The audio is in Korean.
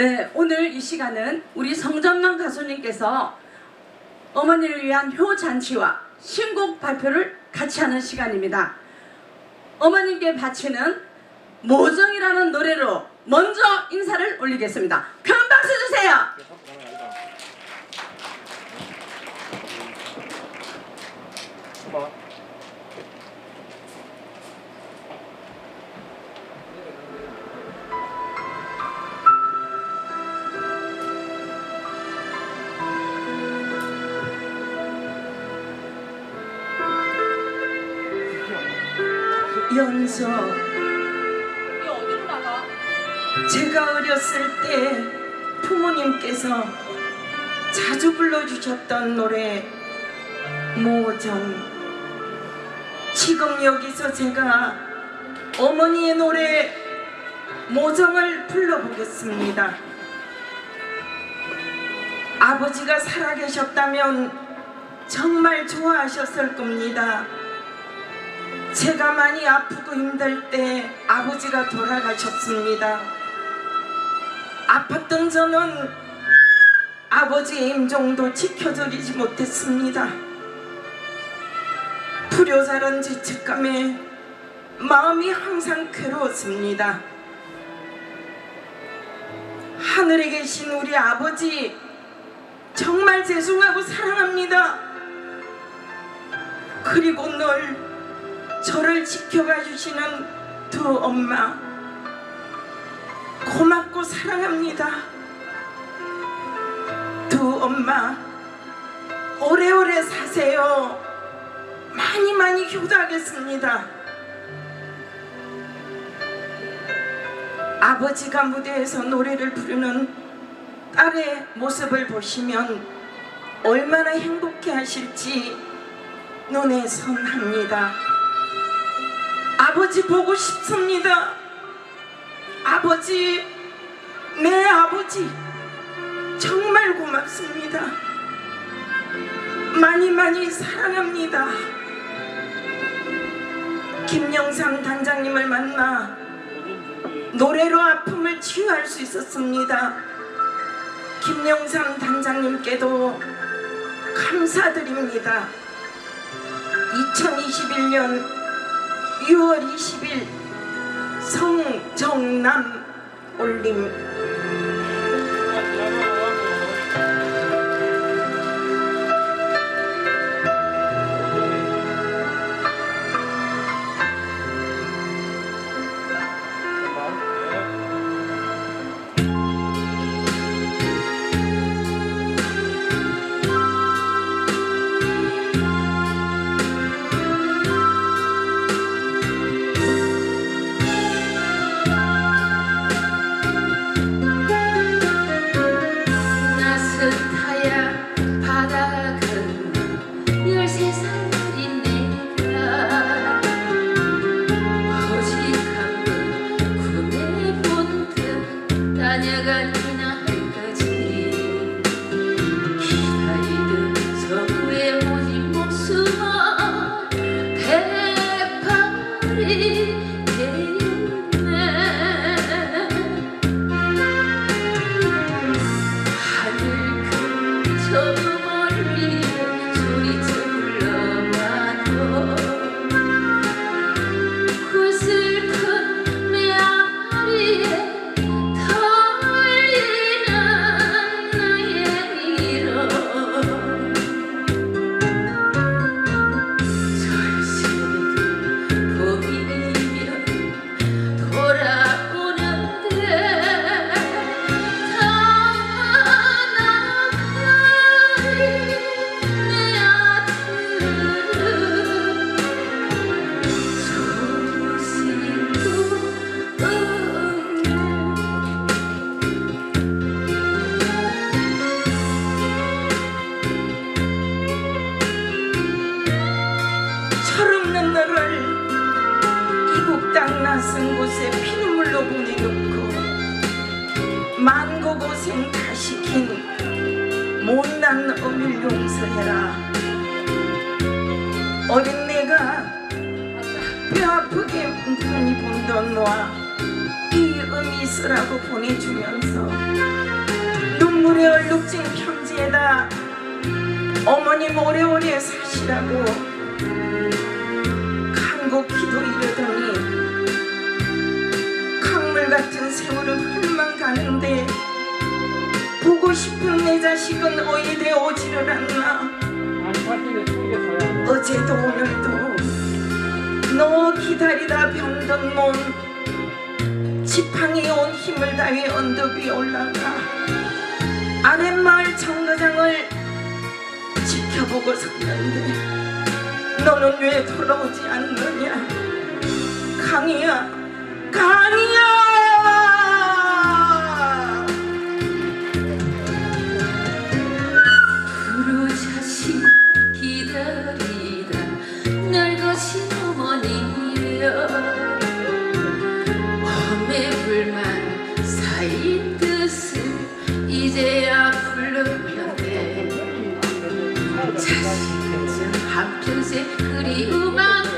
네, 오늘 이 시간은 우리 성전남 가수님께서 어머니를 위한 효잔치와 신곡 발표를 같이 하는 시간입니다. 어머님께 바치는 모정이라는 노래로 먼저 인사를 올리겠습니다. 큰 박수 주세요. 나가? 제가 어렸을 때 부모님께서 자주 불러주셨던 노래 모정 지금 여기서 제가 어머니의 노래 모정을 불러보겠습니다 아버지가 살아계셨다면 정말 좋아하셨을 겁니다 제가 많이 아프고 힘들 때 아버지가 돌아가셨습니다. 아팠던 저는 아버지의 임종도 지켜드리지 못했습니다. 불효자란 죄책감에 마음이 항상 괴로웠습니다. 하늘에 계신 우리 아버지 정말 죄송하고 사랑합니다. 그리고 늘 저를 지켜봐 주시는 두 엄마 고맙고 사랑합니다. 두 엄마 오래오래 사세요. 많이 많이 효도하겠습니다. 아버지가 무대에서 노래를 부르는 딸의 모습을 보시면 얼마나 행복해 하실지 눈에 선합니다. 아버지 보고 싶습니다. 아버지, 내 아버지, 정말 고맙습니다. 많이 많이 사랑합니다. 김영상 단장님을 만나 노래로 아픔을 치유할 수 있었습니다. 김영삼 단장님께도 감사드립니다. 2021년 6월 20일 성정남 올림 땅 낯선 곳에 피눈물로 보내 놓고 만고 고생 다 시킨 못난 어밀 용서해라. 어린 내가 뼈 아프게 많이 본던 너와 이 음이 쓰라고 보내주면서 얼룩진 편지에다 어머님 오래오래 사시라고 내 자식은 어디에 오지를 않나 어제도 오늘도 너 기다리다 병든 몸 지팡이 온 힘을 다해 언덕 위에 올라가 아랫마을 정거장을 지켜보고 섰는데 너는 왜 돌아오지 않느냐? 강이야 강이야 두 세 그리움만